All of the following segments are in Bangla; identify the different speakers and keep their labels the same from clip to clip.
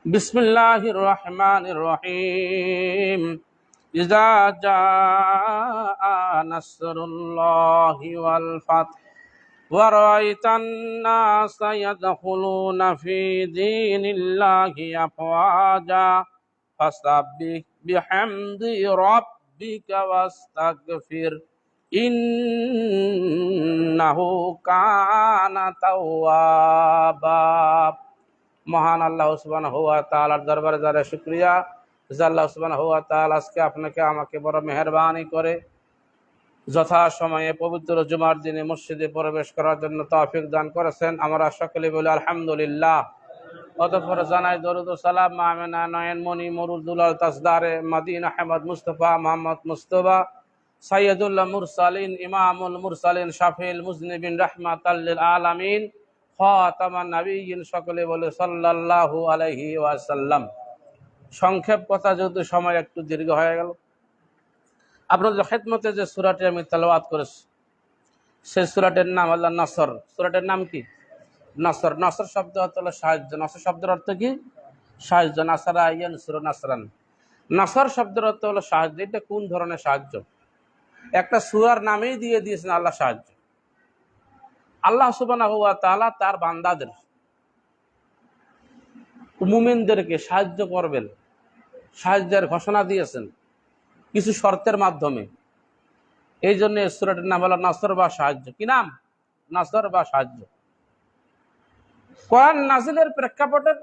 Speaker 1: بسم الله الرحمن الرحيم إذا جاء نصر الله والفتح ورأيت الناس يدخلون في دين الله أفواجا فسبح بحمد ربك واستغفر إنه كان توابا মহান আল্লাহ উসমান হুয়া তালার দরবারে যারা শুক্রিয়া, যে আল্লাহ উসমান হুয়া তাল আজকে আপনাকে, আমাকে বড় মেহরবানি করে যথা সময়ে পবিত্র জুমার দিনে মসজিদে প্রবেশ করার জন্য তৌফিক দান করেছেন। আমরা সকলে বলি আলহামদুলিল্লাহ। অতঃপর জানাই দরুদ সালাম মামেনা নয়ন মনি মরুদুলাল তাসদারে মাদিন, আহমদ, মুস্তফা, মোহাম্মদ মুস্তফা সৈয়দুল্লাহ মুরসালিন, ইমামুল মুরসালিন শাফিল মুজনিবিন রহমাত আলামিন। খাতামান নাবিয়িন সকলে বলে সাল্লাল্লাহু আলাইহি ওয়াসাল্লাম। সংক্ষেপ কথা, যেহেতু সময় একটু দীর্ঘ হয়ে গেল। আপনাদের খেদমতে যে সুরাটি আমি তেলাওয়াত করেছি, সেই সুরাটের নাম আল্লাহ নাসর। সুরাটের নাম কি? নাসর। নাসর শব্দ অর্থ হলো সাহায্য। নাসর শব্দের অর্থ কি? সাহায্য। নাসারা ইয়ান সুর নাসরান। নাসর শব্দের অর্থ হলো সাহায্য। এটা কোন ধরনের সাহায্য? একটা সুরার নামেই দিয়ে দিয়েছেন আল্লাহ সাহায্য। আল্লাহ তালা তার বান্দাদের, মুমিনদেরকে সাহায্য করবেন, সাহায্যের ঘোষণা দিয়েছেন কিছু শর্তের মাধ্যমে। এই জন্য সুরাটের নাম হলো নাসর বা সাহায্য। কি নাম? নাসর বা সাহায্য। কোরআন নাজিলের প্রেক্ষাপটের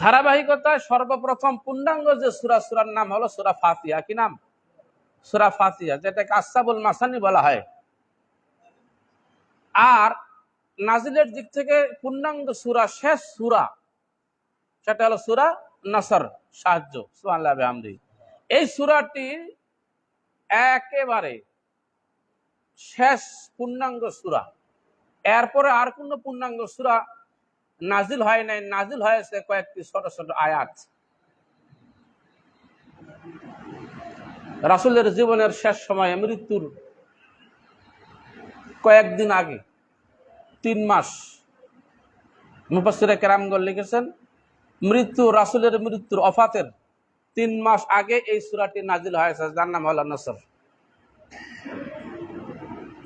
Speaker 1: ধারাবাহিকতায় সর্বপ্রথম পূর্ণাঙ্গ যে সুরা, সুরার নাম হলো সুরা ফাতিয়া কি নাম? সুরা ফাতিয়া যেটাকে আসাবুল মাসানি বলা হয়। আর নাজিলের দিক থেকে পূর্ণাঙ্গ সুরা শেষ সুরা, সেটা হলো সুরা নাসর, সাহায্য আমদি এই সুরাটি একেবারে শেষ পূর্ণাঙ্গ সুরা। এরপরে আর কোন পূর্ণাঙ্গ সুরা নাজিল হয় নাই। নাজিল হয়েছে কয়েকটি ছোট ছোট আয়াত। রাসুলের জীবনের শেষ সময়ে মৃত্যুর কয়েকদিন আগে, তিন মাস মুফাসিরা কেরামগল লিখেছেন, মৃত্যু, রাসুলের মৃত্যুর অফাতের তিন মাস আগে এই সুরাটি নাজিল হয়েছে। যার নাম হল নসর।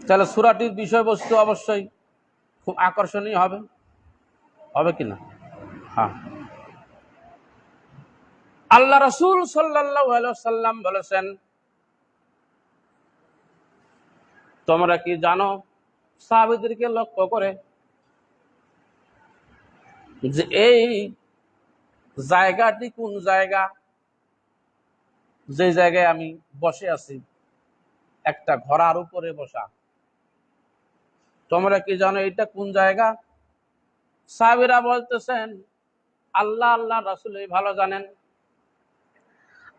Speaker 1: তাহলে সুরাটির বিষয়বস্তু অবশ্যই খুব আকর্ষণীয় হবে। হবে কিনা হ্যাঁ। আল্লাহ রসুল সাল্লাহ সাল্লাম বলেছেন তোমরা কি জানো সাহাবিদেরকে লক্ষ্য করে যে এই জায়গাটি কোন জায়গা? যে জায়গায় আমি বসে আছি, একটা ঘোড়ার উপরে বসা। তোমরা কি জানো এটা কোন জায়গা? সাহাবিরা বলতেছেন, আল্লাহ আল্লাহ রাসুল ভালো জানেন।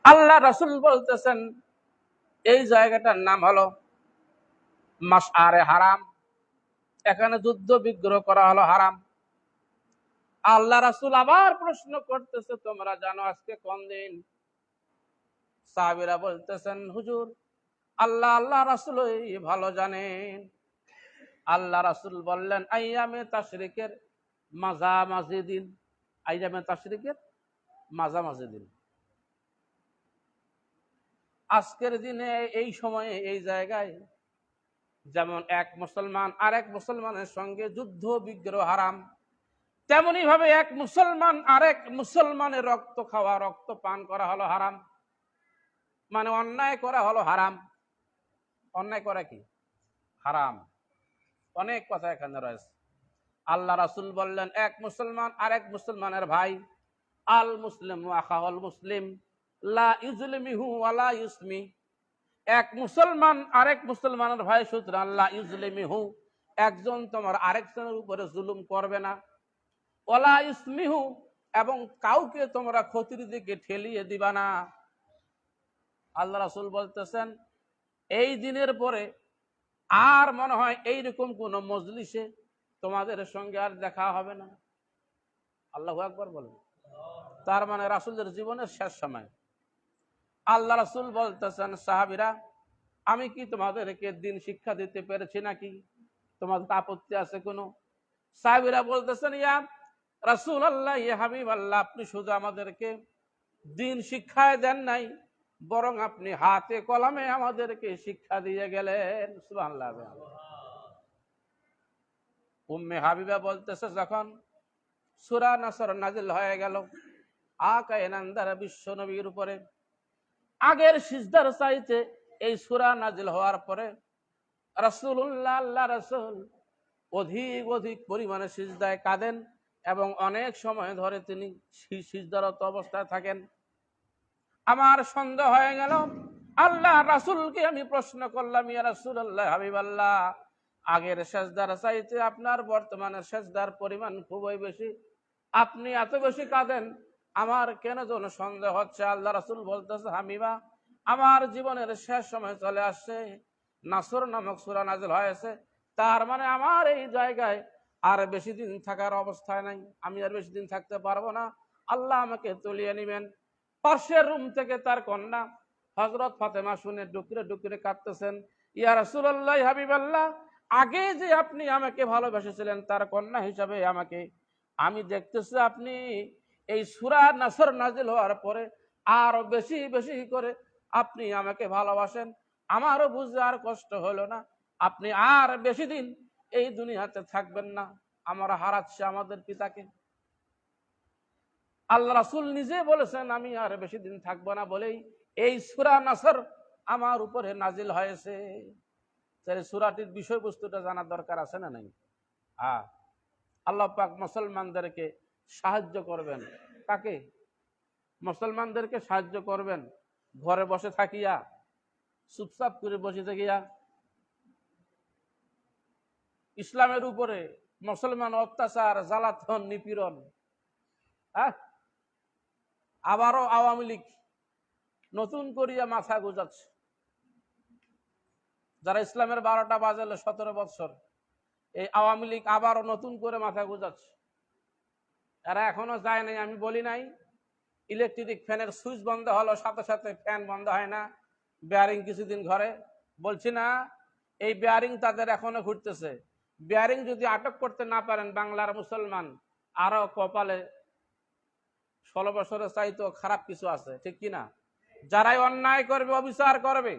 Speaker 1: আল্লাহ রাসুল বলতেছেন, এই জায়গাটার নাম হলো মাস আরে হারাম। এখানে যুদ্ধ বিগ্রহ করা হলো হারাম। আল্লাহ রাসুল আবার প্রশ্ন করতেছে, তোমরা জানো আজকে কোন দিন? সাহাবিরা বলতেছেন, হুজুর, আল্লাহ আল্লাহ রাসুল ভালো জানেন। আল্লাহ রাসুল বললেন, আইয়ামে তাশরিকের মাঝামাঝি দিন আইয়ামে তাশরিকের মাঝামাঝি দিন আজকের দিনে এই সময়ে এই জায়গায় যেমন এক মুসলমান আর এক মুসলমানের সঙ্গে যুদ্ধ বিগ্রহ হারাম তেমনি ভাবে এক মুসলমান আরেক মুসলমানের রক্ত খাওয়া, রক্ত পান করা হলো হারাম। মানে অন্যায় করা হলো হারাম। অন্যায় করা কি? হারাম। অনেক কথা এখানে রয়েছে। আল্লাহ রাসুল বললেন, এক মুসলমান আরেক মুসলমানের ভাই, আল মুসলিম আখাহল মুসলিম, লা ইউজলিমিহু ওয়ালা ইউসমি। এক মুসলমান, আরেক মুসলমানের ভাই সুতরাং আল্লাহ ইউজলিমিহু একজন তোমার আরেকজনের উপরে জুলুম করবে না। ওলা ইসমিহু এবং কাউকে তোমরা ক্ষতির দিকে ঠেলিয়ে দিবা না। আল্লাহ রাসুল বলতেছেন, এই দিনের পরে আর মনে হয় এইরকম কোন মজলিসে তোমাদের সঙ্গে আর দেখা হবে না। আল্লাহ একবার বলেন। তার মানে রাসুলের জীবনের শেষ সময়। আল্লাহ রাসুল বলতেছেন, সাহাবিরা, আমি কি তোমাদেরকে দিন শিক্ষা দিতে পেরেছি নাকি? তোমাদের আপত্তি আছে কোনো? সাহাবিরা বলতেছেন, ইয়া রাসূল আল্লাহ ইয়ে হাবিব আল্লাহ আপনি শুধু আমাদেরকে দিন শিক্ষায় দেন নাই, বরং আপনি হাতে কলমে আমাদেরকে শিক্ষা দিয়ে গেলেন। উম্মে হাবিবা বলতেছে, যখন সুরা নাসর নাজিল হয়ে গেল আকায়নান্দার বিশ্ব নবীর উপরে আগের সিজদার চাইতে এই সুরা নাজিল হওয়ার পরে রাসূলুল্লাহ আল্লাহ রাসূল অধিক অধিক পরিমাণে সিজদায় কাঁদেন এবং অনেক সময় ধরে তিনি সিজদারত অবস্থায় থাকেন। আমার সন্দেহ হয়ে গেল আল্লাহ রাসূলকে আমি প্রশ্ন করলাম, ইয়া রাসূলুল্লাহ হাবিবাল্লাহ আগের সেজদার চাইতে আপনার বর্তমানে সেজদার পরিমাণ খুবই বেশি। আপনি এত বেশি কাঁদেন আমার কেন যেন সন্দেহ হচ্ছে? আল্লাহ রাসুল বলতেছে, হামিমা, আমার জীবনের শেষ সময় চলে আসছে। নাসর নামক সূরা নাজিল হয়েছে। তার মানে আমার এই জায়গায় আর বেশি দিন থাকার অবস্থায় নাই। আমি আর বেশি দিন থাকতে পারব না। আল্লাহ আমাকে তুলিয়ে নেবেন। পার্শ্বের রুম থেকে তার কন্যা হজরত ফাতেমা শুনে ডুকরে ডুকরে কাঁদতেছেন, ইয়া রাসূলুল্লাহ, হাবিবাল্লাহ, আগে যে আপনি আমাকে ভালোবেসেছিলেন, তার কন্যা হিসাবে আমাকে, আমি দেখতেছি আপনি এই সুরা নাসর নাজিল হওয়ার পরে আরও বেশি বেশি করে আপনি আমাকে ভালোবাসেন। আমারও বুঝতে আর কষ্ট হলো না। আপনি আর বেশি দিন এই দুনিয়াতে থাকবেন না। আমরা হারাচ্ছি আমাদের পিতাকে। আল্লাহ রাসূল নিজে বলেছেন, আমি আর বেশি দিন থাকব না বলেই এই সুরা নাসর আমার উপরে নাজিল হয়েছে। তাহলে সুরাটির বিষয়বস্তুটা জানার দরকার আছে না নাই? হ্যাঁ। আল্লাহ পাক মুসলমানদেরকে সাহায্য করবেন। কাকে? মুসলমানদেরকে সাহায্য করবেন। ঘরে বসে থাকিয়া, চুপচাপ করে বসে থাকিয়া। ইসলামের উপরে মুসলমান অত্যাচার, জ্বালাতন, নিপীড়ন হ্যাঁ? আবারও আওয়ামী লীগ নতুন করিয়া মাথা গুজাচ্ছে। যারা ইসলামের বারোটা বাজালে সতেরো বৎসর এই আওয়ামী লীগ আবারও নতুন করে মাথা গুজাচ্ছে। এরা এখনও যায় নাই, আমি বলি নাই। ইলেকট্রিক ফ্যানের সুইচ বন্ধ হলো, সাথে সাথে ফ্যান বন্ধ হয় না বেয়ারিং কিছুদিন ঘরে। বলছি না, এই বেয়ারিং তাদের এখনও ঘুরতেছে। বেয়ারিং যদি আটক করতে না পারেন বাংলার মুসলমান আরও কপালে ষোলো বছরের চাইতো খারাপ কিছু আছে, ঠিক কি না যারাই অন্যায় করবে, অবিচার করবে,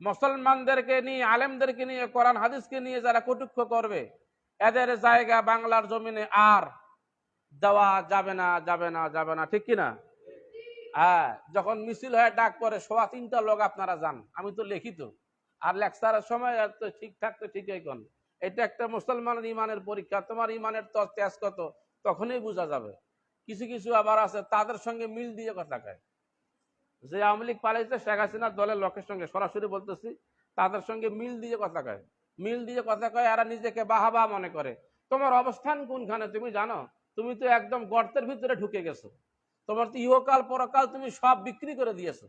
Speaker 1: মুসলমানদেরকে নিয়ে, আলেমদেরকে নিয়ে, কোরআন, হাদিসকে নিয়ে যারা কটুক্ষ করবে, এদের জায়গা বাংলার জমিনে আর দেওয়া যাবে না যাবে না যাবে না, ঠিক কি না হ্যাঁ যখন মিছিল হয়ে ডাক পরে সোয়া তিনটা লোক আপনারা যান, আমি তো লিখিত। আর লেকচারের সময় তো ঠিকঠাক তো ঠিকই কোন। এটা একটা মুসলমানের ইমানের পরীক্ষা, তোমার ইমানের তো তেজ কত, তখনই বোঝা যাবে। কিছু কিছু আবার আছে, তাদের সঙ্গে মিল দিয়ে কথা কয়। যে আওয়ামী লীগ পালাইছে, শেখ হাসিনার দলের লোকের সঙ্গে, সরাসরি বলতেছি, তাদের সঙ্গে মিল দিয়ে কথা কয়। মিল দিয়ে কথা কয়, এরা নিজেকে বাহাবা মনে করে। তোমার অবস্থান কোনখানে, তুমি জানো? তুমি তো একদম গর্তের ভিতরে ঢুকে গেছো। তোমার তো ইহকাল, পরকাল তুমি সব বিক্রি করে দিয়েছ।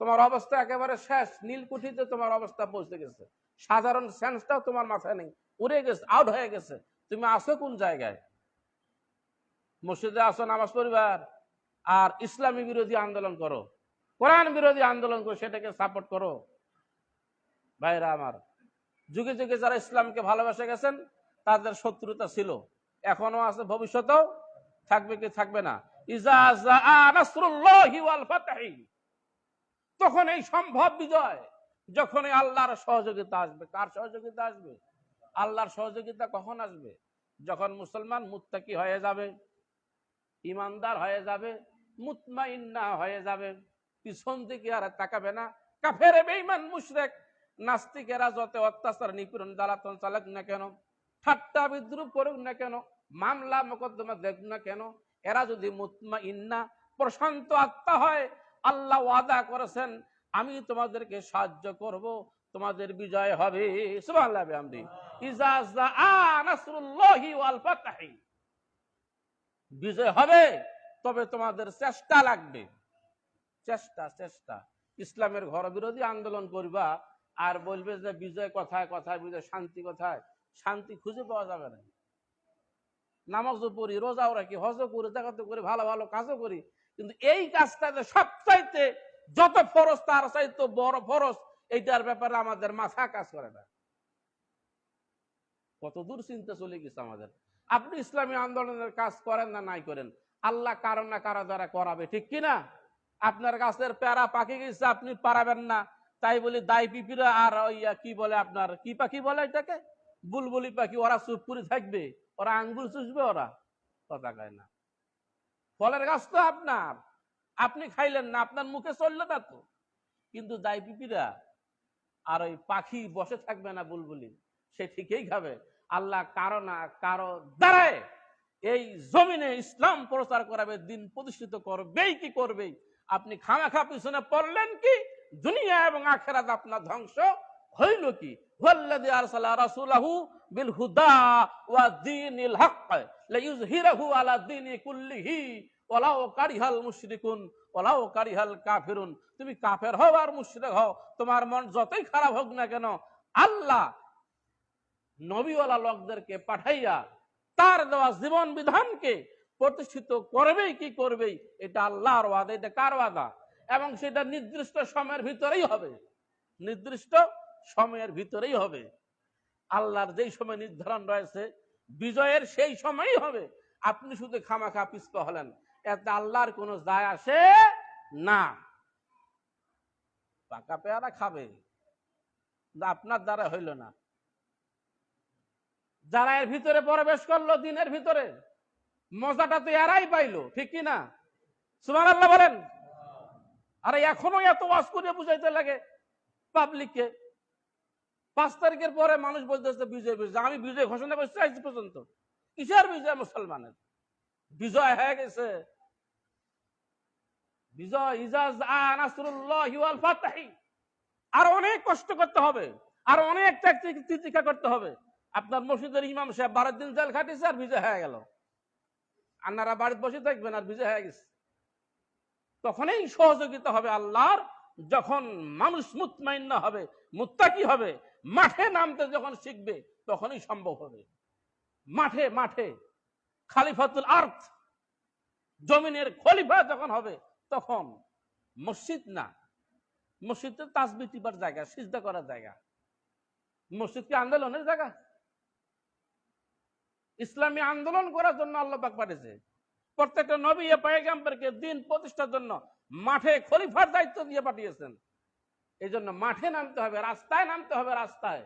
Speaker 1: তোমার অবস্থা একেবারে শেষ, নীলকুঠিতে তোমার অবস্থা পৌঁছে গেছে। সাধারণ সেন্সটাও তোমার মাথায় নেই, উড়ে গেছে আউট হয়ে গেছে। তুমি আসো কোন জায়গায়? মসজিদে আসো নামাজ পরিবার আর ইসলামী বিরোধী আন্দোলন করো। কোরআন বিরোধী আন্দোলন করো, সেটাকে সাপোর্ট করো। ভাইরা আমার, যুগে যুগে যারা ইসলামকে ভালোবাসে গেছেন, তাদের শত্রুতা ছিল। এখনও আছে, ভবিষ্যতেও থাকবে কি থাকবে না। তখন এই সম্ভব বিজয় যখন আল্লাহর সহযোগিতা আসবে। কার সহযোগিতা আসবে? আল্লাহর সহযোগিতা কখন আসবে? যখন মুসলমান মুত্তাকি হয়ে যাবে, ইমানদার হয়ে যাবে, মুতমাইন্না হয়ে যাবে, পিছন দিকে আর তাকাবে না। কাফের, বেঈমান, মুশরিক, নাস্তিকেরা যত অত্যাচার, নিপীড়ন, জ্বালাতন চালাক না কেন ঠাট্টা বিদ্রুপ করুক না কেন, মামলা মোকদ্দমা দেখুক না কেন, এরা যদি মুতমা ইন্না প্রশান্ত আত্মা হয়, আল্লাহ ওয়াদা করেছেন, আমি তোমাদেরকে সাহায্য করব, তোমাদের বিজয় হবে। বিজয় হবে, তবে তোমাদের চেষ্টা লাগবে। চেষ্টা চেষ্টা। ইসলামের ঘর বিরোধী আন্দোলন করবা, আর বলবে যে, বিজয় কথায় কথায়, বিজয় শান্তি কথায়। শান্তি খুঁজে পাওয়া যাবে না। নামাজও পড়ি, রোজাও রাখি, হজও করি দেখাতে করি, ভালো ভালো কাজও করি। কিন্তু এই কাজটাতে সবচাইতে যত ফরজ, তার চাইতে বড় ফরজ, এইটার ব্যাপারে আমাদের মাথা কাজ করে না। কত দূর চিন্তা চলে গেছে আমাদের। আপনি ইসলামী আন্দোলনের কাজ করেন না নাই করেন? আল্লাহ কারও না কারও দ্বারা করাবে, ঠিক কিনা আপনার গাছের প্যারা পাখি গেছে, আপনি পারাবেন না। তাই বলি দায় পিপিরা আর ওইয়া কি বলে আপনার, কি পাখি বলে এটাকে? বুলবুলি পাখি, ওরা চুপ করে থাকবে, ওরা আঙ্গুল চুষবে ওরা। কথা কয় না। ফলের গাছ তো আপনার, আপনি খাইলেন না, আপনার মুখে চলল না তো। কিন্তু দাই পিপিরা, আর ওই পাখি বসে থাকবে না বুলবুলি, সে ঠিকই খাবে। আল্লাহ কারও না কারও দ্বারায় এই জমিনে ইসলাম প্রচার করাবে, দিন প্রতিষ্ঠিত করবেই কি করবেই। আপনি খামাখা পিছনে পড়লেন কি? দুনিয়া এবং আখেরাত আপনার ধ্বংস। হইল কি? কারিহাল তুমি কাফের হও আর হও, তোমার মন যতই খারাপ হোক না কেন, আল্লাহ নবীওয়ালা লোকদেরকে পাঠাইয়া তার দেওয়া জীবন বিধানকে প্রতিষ্ঠিত করবেই কি করবেই, এটা আল্লাহর ওয়াদা, এটা কার ওয়াদা? এবং সেটা নির্দিষ্ট সময়ের ভিতরেই হবে। নির্দিষ্ট সময়ের ভিতরেই হবে। আল্লাহর যেই সময় নির্ধারণ রয়েছে, বিজয়ের সেই সময়ই হবে। আপনি শুধু খামাখা পিস্পা হলেন। এতে আল্লাহর কোনো যায় আসে না। পাকা পেয়ারা খাবে। আপনার দ্বারা হইল না। যারা এর ভিতরে প্রবেশ করল দিনের ভিতরে, মজাটা তো এরাই পাইলো, ঠিক কি না? সুমান আল্লাহ বলেন। আরে এখনও এত ওয়াজ করে বুঝাইতে লাগে পাবলিককে পাঁচ তারিখের পরে মানুষ বলতেছে বিজয় বিজয়। আমি বিজয় ঘোষণা করছি আজ পর্যন্ত। কিসের বিজয় মুসলমানের? বিজয় হয়ে গেছে। আর অনেক কষ্ট করতে হবে। আর অনেক করতে হবে। আপনার মসজিদের ইমাম সাহেব, বারো দিন জেল খাটিয়েছে আর বিজয় হয়ে গেল। আন্নারা বাড়িতে বসে থাকবেন আর বিজয় হয়ে গেছে। তখনই সহযোগিতা হবে আল্লাহর যখন মানুষ মুতমাইন্য হবে, মুত্তাকি হবে, মাঠে নামতে যখন শিখবে, তখনই সম্ভব হবে। মাঠে মাঠে, খালিফাতুল আর্থ, জমিনের খলিফা যখন হবে, তখন মসজিদ না। মসজিদে তো তাসবি টিপার জায়গা, সিজদা করার জায়গা। মসজিদ কি আন্দোলনের জায়গা? ইসলামী আন্দোলন করার জন্য আল্লাহ পাক পাঠিয়েছে। প্রত্যেকটা নবী পায়গাম্বরকে দিন প্রতিষ্ঠার জন্য মাঠে খলিফার দায়িত্ব দিয়ে পাঠিয়েছেন। এই জন্য মাঠে নামতে হবে রাস্তায় নামতে হবে রাস্তায়।